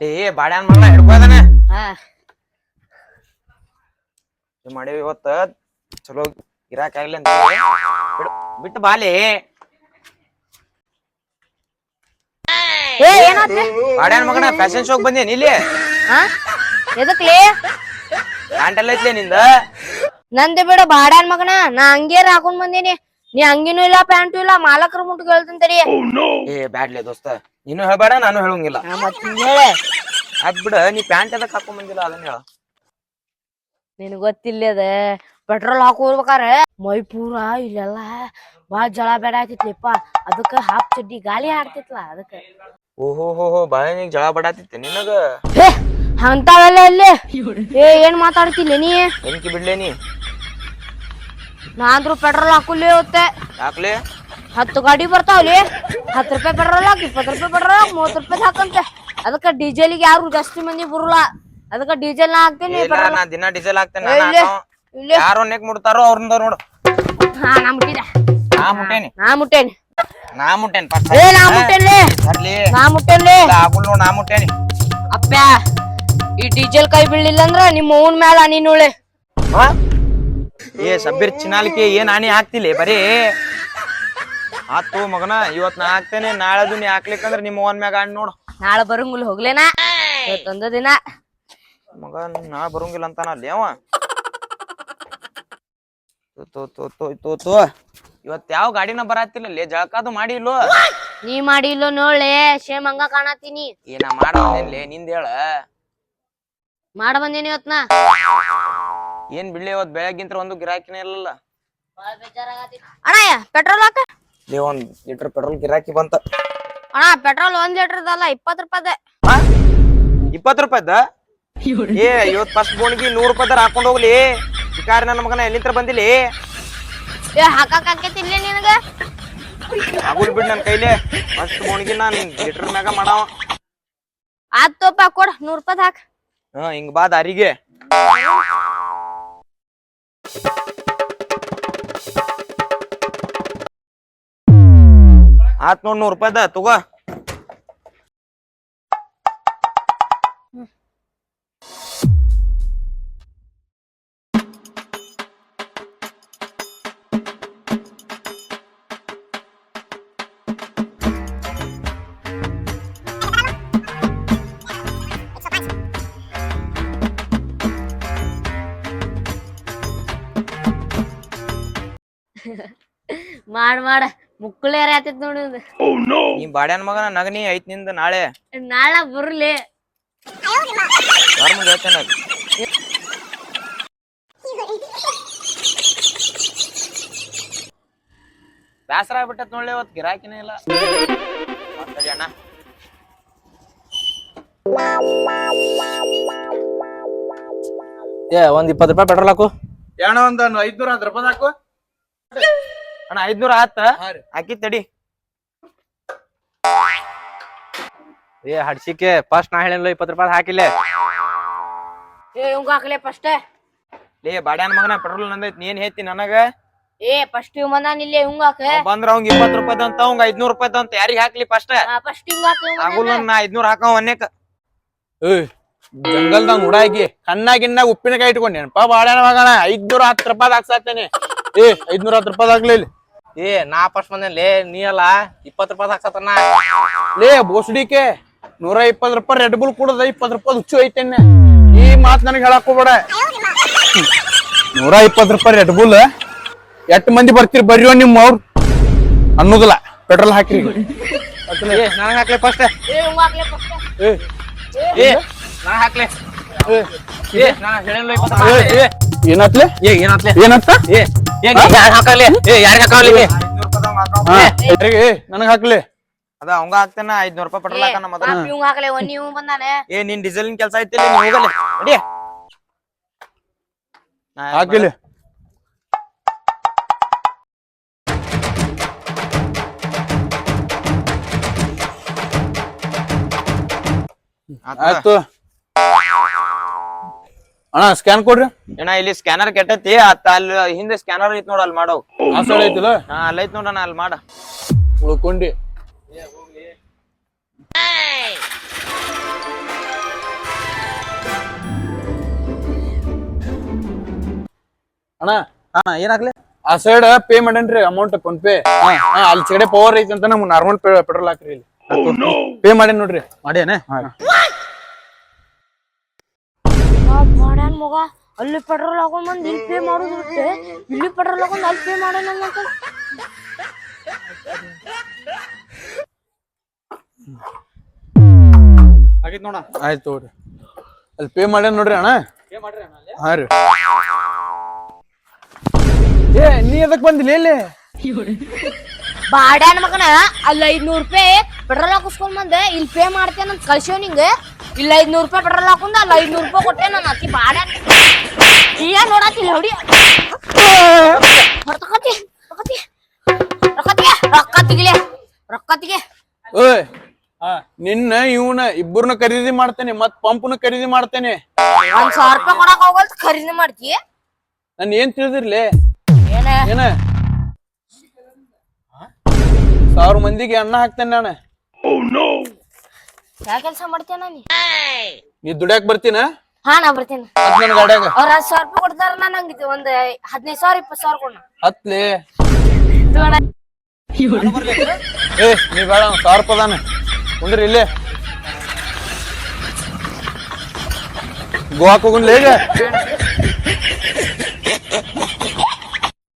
ಏ ಬಾಡ್ಯಾನ್ ಮಗನ ಹಿಡ್ಕೋದನ ಹಾ. ಮಾಡೇವಿ ಇವತ್ತ ಚಲೋ ಇರಾಕ್ ಆಗ್ಲಿ ಅಂತ ಬಿಡು ಬಿಟ್ಟು ಬಾಲಿ ಏ ಏನಾತ್ರಿ ಬಾಡ್ಯಾನ್ ಮಗನ ಫ್ಯಾಷನ್ ಶೋಕ್ ಬಂದೇನಿ ಇಲ್ಲಿ? ಹಾ? ಎದಕ್ಲಿ ಪ್ಯಾಂಟ್ ಎಲ್ಲ ಐತ್ಲೆ ನಿಂದ? ನಂದೆ ಬಿಡ ಬಾಡ್ಯಾನ್ ಮಗನ. ನಾ ಹಂಗೇರ ಹಾಕೊಂಡ್ ಬಂದೀನಿ. ನೀ ಹಂಗಿನೂ ಇಲ್ಲ ಪ್ಯಾಂಟು ಇಲ್ಲ ಮಾಲಕರ ಮುಟ್ಟು ಹೇಳ್ತೀನಿ ತಡಿ. ಏ ಬ್ಯಾಡ್ಲೆ ದೋಸ್ತ. ನೀನು ಹೇಳ್ಬೇಡ ನಾನು ಹೇಳಂಗಿಲ್ಲ. ಮತ್ ಹೇಳ. ಅದ್ ಬಿಡ ನೀ ಪ್ಯಾಂಟ್ ಎದಕ್ ಹಾಕೊಂಡ್ ಬಂದಿಲ್ಲ ಅದನ್ನ ಹೇಳ. ನಿನ್ ಗೊತ್ತಿಲ್ಲ ಅದ ಪೆಟ್ರೋಲ್ ಹಾಕೋರ್ಬೇಕಾರೆ ಮೈ ಪೂರ ಇಲ್ಲೆಲ್ಲ ಬಾಳ ಜಳ ಬೇಡ ಆಯ್ತಿತ್ಲಿಪ್ಪ ಅದಕ್ಕ ಹಾಫ್ ಚಡ್ಡಿ ಗಾಳಿ ಆಡ್ತಿತ್ಲ ಅದಕ್ಕ. ಓಹೋ ಹೋ ಹೋ ಬಾಯನಿಗ್ ಜಳ ಬಡಾತಿತ್ತೆ ನಿನಗ? ಹೇ ಅಂತಾವೆಲ್ಲ ಇಲ್ಲಿ ಏ ಏನ್ ಮಾತಾಡ್ತಿಲ್ಲ ನೀ? ಬೆಂಕಿ ಬಿಡ್ಲೆ ನೀ? ನಾಂದ್ರು ಪೆಟ್ರೋಲ್ ಹಾಕುಲಿ ಹೋಗುತ್ತೆ ಹಾಕ್ಲಿ? ಹತ್ತು ಗಾಡಿ ಬರ್ತಾವಲಿ ಹತ್ತು ರೂಪಾಯಿ ಪೆಟ್ರೋಲ್ ಹಾಕಿ ಇಪ್ಪತ್ತು ರೂಪಾಯಿ ಪೆಟ್ರೋಲ್ ಹಾಕಿ ಮೂವತ್ತು ರೂಪಾಯಿ ಹಾಕಂತೆ. ಅದಕ್ಕ ಡೀಸೆಲ್ಗೆ ಯಾರು ಜಾಸ್ತಿ ಮಂದಿ ಬರಲ್ಲ. ಅದಕ್ಕ ಡೀಸೆಲ್ ನಾ ಹಾಕ್ತೀನಿ ಇಲ್ಲ petrol- ನಾ ದಿನ ಡೀಸೆಲ್ ಹಾಕ್ತೇನೆ ಇಲ್ಲೇ. ಇಲ್ಲೇ. ಯಾರು ನೆಕ್ ಮುಡ್ತಾರೋ ಅವ್ರಿಂದ ನೋಡು. ಹಾ ನಾ ಮುಟ್ಟಿದ. ನಾ ಮುಟ್ಟೇನಿ. ನಾ ಮುಟ್ಟೇನಿ. ನಾ ಮುಟ್ಟೇನಿ ಏ ನಾ ಮುಟ್ಟೇನಿ ಬರ್ಲಿ. ನಾ ಮುಟ್ಟೇನಿ ಆಗುಲ್ ನೋಡ್ ನಾ ಮುಟ್ಟೇನಿ. ಅಪ್ಪ ಈ ಡೀಸೆಲ್ ಕೈ ಬೀಳಿಲ್ಲ ಅಂದ್ರ ನಿಮ್ಮ ಅವನ್ ಮ್ಯಾಲ ಅನಿ ಉಳೆ ಹಾ? ಏ ಸಬ್ಬಿರ್ ಚಿನ್ನಾಲಿಕೆ ಏನ್ ಹಾನಿ ಹಾಕ್ತಿಲ್ಲ ಬರೀ? ಆತು ಮಗನ ಇವತ್ ನಾ ಹಾಕ್ತೇನೆ ನಾಳೆ ನೀ ಹಾಕ್ಲಿಕ್ಕಂದ್ರ ನಿಮ್ಮ ಓನ್ ಮ್ಯಾಗ ಆಡ್ ನೋಡು. ನಾಳೆ ಬರಂಗಿಲ್ಲ ಹೋಗ್ಲೇನಾ? ಇವತ್ತೊಂದು ದಿನ. ಮಗ ನಾಳೆ ಬರಂಗಿಲ್ಲ ಅಂತಾನ ಅಲ್ಲಿ ಅವ ತೋ ತೋ ತೋ ತೋ ತೋ ಇವತ್ ಯಾವ ಗಾಡಿನ ಬರಾತಿಲ್ಲ ಲೇ ಜಳಕಾದು ಮಾಡಿ ಇಲ್ಲೋ? ನೀ ಮಾಡಿ ಇಲ್ಲೋ ನೋಡ್ಲೆ ಸೇಮ್ ಹಂಗ ಕಾಣತೀನಿ. ಏನ ಮಾಡೇ ನಿಂದ ಹೇಳ. ಮಾಡ ಬಂದೇನಿ ಇವತ್ನ. ಏನ್ ಬಿಡ್ಲಿ ಇವತ್ ಬೆಳಗ್ಗಿಂತ ಒಂದು ಗಿರಾಕಿನೇ ಇಲ್ಲಲ್ಲ. ಅಣ್ಣ ಪೆಟ್ರೋಲ್ ಹಾಕ. ಲೇ ಒಂದ್ ಲೀಟರ್ ಪೆಟ್ರೋಲ್ ಗಿರಾಕಿ ಬಂತ. ಅಣ್ಣ ಪೆಟ್ರೋಲ್ ಒಂದ್ ಲೀಟರ್ದಲ್ಲ ಇಪ್ಪತ್ ರೂಪಾಯಿ ಆ? ಇಪ್ಪತ್ ರೂಪಾಯ್ದ? ಏ ಇವತ್ ಫಸ್ಟ್ ಬೋಣಿಗೆ ನೂರ್ ರೂಪಾಯ್ದಾರ ಹಾಕೊಂಡ್ ಹೋಗ್ಲಿ. ಶಿಕಾರಿ ನನ್ನ ಮಗನ ಎಲ್ಲಿಂತ್ರ ಬಂದಿಲಿ? ಏ ಹಾಕಕ್ ಆಕೇತಿ ಇಲ್ಲೇ ನಿನಗ? ಆಗುಲ್ ಬಿಡ್ ನನ್ ಕೈಲೇ. ಫಸ್ಟ್ ಬೋಣಿಗೆ ನಾನ್ ಲೀಟರ್ ಮ್ಯಾಗ ಮಾಡಾವ. ಆತ್ ತೋಪ ಕೊಡ ನೂರ್ ರೂಪಾಯಿ ಹಾಕ್. ಹಾ ಹಿಂಗ್ ಬಾ ದಾರಿಗೆ. ಆತ್ ನೋಡ್ ನೂರ್ ರೂಪಾಯ್ದ ತಗೋ ಮಾಡ್ ಮಾಡ. ಮುಕ್ಕಳೇರ ಆತೈತ್ ನೋಡಿ ಇದು. ನೀ ಬಾಡ್ಯಾನ್ ಮಗನ ನಗನಿ ಐತ್ನಿಂದ ನಾಳೆ. ನಾಳೆ ಬರ್ಲಿ. ಮುಂದೆ ಹೇಳ್ತೇನೆ ಬ್ಯಾಸರ ಆಗ್ಬಿಟ್ಟತ್ ನೋಡ್ಲಿ ಅವತ್ ಗಿರಾಕಿನೇ ಇಲ್ಲ. ಸರಿ ಅಣ್ಣ. ಏ ಒಂದ್ ಇಪ್ಪತ್ತು ರೂಪಾಯಿ ಪೆಟ್ರೋಲ್ ಹಾಕು. ಏನೋ ಒಂದ್ ಐದ್ನೂರ ಹತ್ತು ರೂಪಾಯಿ ಹಾಕು. ಅಣ್ಣ ಐದ್ನೂರ ಆತ. ಹಾಕಿ ತಡಿ. ಏ ಹಡ್ಸಿಕೆ ಫಸ್ಟ್ ನಾ ಹೇಳಿಲ್ಲ ಇಪ್ಪತ್ತು ರೂಪಾಯಿ ಹಾಕಿಲ್ಲ ಏ ಇವಂಗ ಹಾಕ್ಲೆ ಫಸ್ಟ್ ಲೇ ಬಾಡ್ಯಾನ್ ಮಗನ ಪೆಟ್ರೋಲ್ ನಂದೈತ್ ನೀನ್ ಹೇಳ್ತಿ ನನಗ? ಏ ಫಸ್ಟ್ ಇವ್ ಇಲ್ಲೇ ಇವಂಗ ಹಾಕ. ಅವ್ ಬಂದ್ರ ಅವಂಗ ಇಪ್ಪತ್ ರೂಪಾಯಿ ಅಂತ ಅವಂಗ ಐದ್ನೂರ್ ರೂಪಾಯಿ ಅಂತ ಯಾರಿಗ್ ಹಾಕ್ಲಿ ಫಸ್ಟ್ ಫಸ್ಟ್ ಇವಂಗ ಆಗುಲ್ಲ ನಾ ಐದ್ನೂರ್ ಹಾಕವ ಒನ್ನೇಕ ಏಯ್ ಜಂಗಲ್ದಾಗ ಉಡಾಗಿ ಕಣ್ಣಾಗಿನ್ನಾಗ ಉಪ್ಪಿನಕಾಯಿ ಇಟ್ಕೊಂಡ್ ನೆನಪ ಬಾಳ್ಯಾನ ಮಗಣ ಐದ್ನೂರ ಹತ್ತು ರೂಪಾಯಿ ಹಾಕ್ಸಾತೇನೆ ಏ ಐದ್ನೂರ ಹತ್ತು ರೂಪಾಯಿ ಹಾಕ್ಲಿ ಇಲ್ಲಿ. ಏ ನಾ ಫಸ್ಟ್ ಬಂದೆ ಲೇ ನೀ ಅಲ್ಲ ಇಪ್ಪತ್ತು ರೂಪಾಯಿ ಹಾಕ್ಸತ್ತನ ಲೇ ಬೋಸ್ಡಿಕೆ ನೂರ ಇಪ್ಪತ್ತು ರೂಪಾಯಿ ರೆಡ್ ಬುಲ್ ಕುಡದ ಇಪ್ಪತ್ತು ರೂಪಾಯಿ ಹುಚ್ಚು ಐತೇನೆ? ಈ ಮಾತ್ ನನಗೆ ಹೇಳಕ್ ಹೋಗ್ಬೇಡ. ನೂರ ಇಪ್ಪತ್ತು ರೂಪಾಯಿ ರೆಡ್ ಬುಲ್ ಎಷ್ಟ್ ಮಂದಿ ಬರ್ತೀರಿ ಬರ್ರಿ ನಿಮ್ಮ ಅವ್ರು? ಅನ್ನೋದಿಲ್ಲ ಪೆಟ್ರೋಲ್ ಹಾಕಿರಿ. ಏ ನನಗೆ ಹಾಕ್ಲೆ ಫಸ್ಟ್ ಏ ಇವಂಗ ಹಾಕ್ಲೆ ಫಸ್ಟ್ ಏ ಏ ನಾ ಹಾಕ್ಲೆ. ಏ, ಏ ಏನಾತ್ಲೆ? ಏ ಏನಾತ್ಲೆ? ಏನಂತ ಏ ಹಾಕಲಿ ಏ ಯಾರಿಗೆ ಹಾಕಲಿ ನನಗ್ ಹಾಕ್ಲಿ. ಅದ ಅವಂಗ ಹಾಕ್ತೇನ ಐದ್ನೂರ್ ರೂಪಾಯಿ ಪೆಟ್ರೋಲ್ ಹಾಕನ ಮೊದಲ. ಪಾಪ ಇವಂಗ ಹಾಕ್ಲೆ ಒಂದ್ ಇವ್ ಬಂದಾನೆ. ಏ ನಿನ್ ಡೀಸೆಲ್ ಕೆಲಸ ಐತಿ ನೀ ಹೋಗಲ್ಲ. ಅಡಿ. ಆಯ್ತು. ಅಣ್ಣ ಸ್ಕ್ಯಾನ್ ಕೊಡ್ರಿ. ಅಣ್ಣ ಇಲ್ಲಿ ಸ್ಕ್ಯಾನರ್ ಕೆಟ್ಟೈತಿ ಅತ್ತ ಅಲ್ಲಿ ಹಿಂದೆ ಸ್ಕ್ಯಾನರ್ ಐತಿ ನೋಡ ಅಲ್ಲಿ ಮಾಡವ್ ಹಾಸಳ ಐತಿಲ್ಲ? ಹಾ ಅಲ್ಲಿ ಐತ್ ನೋಡಣ ಅಲ್ಲಿ ಮಾಡ. ಉಳ್ಕೊಂಡಿ. ಅಣ್ಣ ಹಾ ಏನಾಗ್ಲಿ ಆ ಸೈಡ್ ಪೇ ಮಾಡೇನ್ರಿ ಅಮೌಂಟ್ ಫೋನ್ ಪೇ ಅಲ್ಲಿ ಸೈಡೆ ಪವರ್ ಐತಿ ಅಂತ ನಮ್ಗೆ ನಾರ್ಮಲ್ ಪೆಟ್ರೋಲ್ ಹಾಕ್ರಿ ಇಲ್ಲಿ. ಪೇ ಮಾಡೇನ್ ನೋಡ್ರಿ? ಮಾಡೇನೆ? ಮಾಡ್ಯಾನ್ ಮಗ ಅಲ್ಲಿ ಪೆಟ್ರೋಲ್ ಹಾಕೊಂಡ್ ಬಂದ್ ಇಲ್ಲಿ ಪೇ ಮಾಡೋದು ಬಿಟ್ಟೆ ಇಲ್ಲಿ ಪೆಟ್ರೋಲ್ ಹಾಕೊಂಡ್ ಅಲ್ಲಿ ಪೇ ಮಾಡೋಣ ಆಗಿತ್ ನೋಡ. ಆಯ್ತು ತಗೋರಿ. ಅಲ್ಲಿ ಪೇ ಮಾಡ್ಯಾನ ನೋಡ್ರಿ ಅಣ್ಣ. ಹಾ ರೀ. ಏ ನೀ ಅದಕ್ಕೆ ಬಂದಿಲ್ಲ ಇಲ್ಲಿ ಬಾಡ್ಯಾನ ಮಗನ ಅಲ್ಲಿ ಐದ್ನೂರ್ ರೂಪಾಯಿ ಪೆಟ್ರೋಲ್ ಹಾಕಿಸ್ಕೊಂಡ್ ಬಂದೆ ಇಲ್ಲಿ ಪೇ ಮಾಡ್ತೇನೆ ಅಂತ ಕಳ್ಸೇವ್ ನಿಂಗೆ. ಇಲ್ಲಿ ಐದ್ನೂರ್ ರೂಪಾಯಿ ಪೆಟ್ರೋಲ್ ಹಾಕೊಂಡ ಅಲ್ಲ ಐದ್ನೂರು ರೂಪಾಯಿ ಕೊಟ್ಟೆ ನಾನು ಅತಿ ಬಾಡ ಏನ್ ನೋಡತ್ತಿಲ್ಲ ಹೊಡಿ ರೊಕ್ಕತಿ ರೊಕ್ಕತಿ ರೊಕ್ಕತಿಗೆ ರೊಕ್ಕತಿಗಿಲೆ ರೊಕ್ಕತಿಗೆ ಓಯ್ ನಿನ್ನ ಇವನ ಇಬ್ಬರನ್ನ ಖರೀದಿ ಮಾಡ್ತೇನೆ ಮತ್ ಪಂಪ್ನ ಖರೀದಿ ಮಾಡ್ತೇನೆ. ಒಂದ್ ಸಾವಿರ ರೂಪಾಯಿ ಕೊಡಕ್ ಹೋಗಲ್ತ ಖರೀದಿ ಮಾಡ್ತಿ? ನನ್ ಏನ್ ತಿಳಿದಿರ್ಲಿ? ಏನ? ಏನ? ಸಾವಿರ ಮಂದಿಗೆ ಅನ್ನ ಹಾಕ್ತೇನೆ ನಾನು. ಯಾವ ಕೆಲಸ ಮಾಡ್ತೇನ ನೀ? ನೀ ದುಡ್ಯಾಕ್ ಬರ್ತೀನ? ಹಾ ನಾ ಬರ್ತೀನಿ. ಹತ್ ನನ್ ಗಾಡ್ಯಾಗ. ಅವ್ರ ಹತ್ತು ಸಾವಿರ ರೂಪಾಯಿ ಕೊಡ್ತಾರ ನಾನು ಹಂಗಿತ್ತು ಒಂದ್ ಹದಿನೈದು ಸಾವಿರ ಇಪ್ಪತ್ತು ಸಾವಿರ ಕೊಡ ಹತ್ಲಿ. ಏ ನೀ ಬೇಡ ಅವ್ನ್ ಸಾವಿರ ರೂಪಾಯಿ ಅದಾನ ಕುಂದ್ರಿ ಇಲ್ಲೇ. ಗೋವಾಕ್ ಹೋಗುನ್ಲೇ ಈಗ.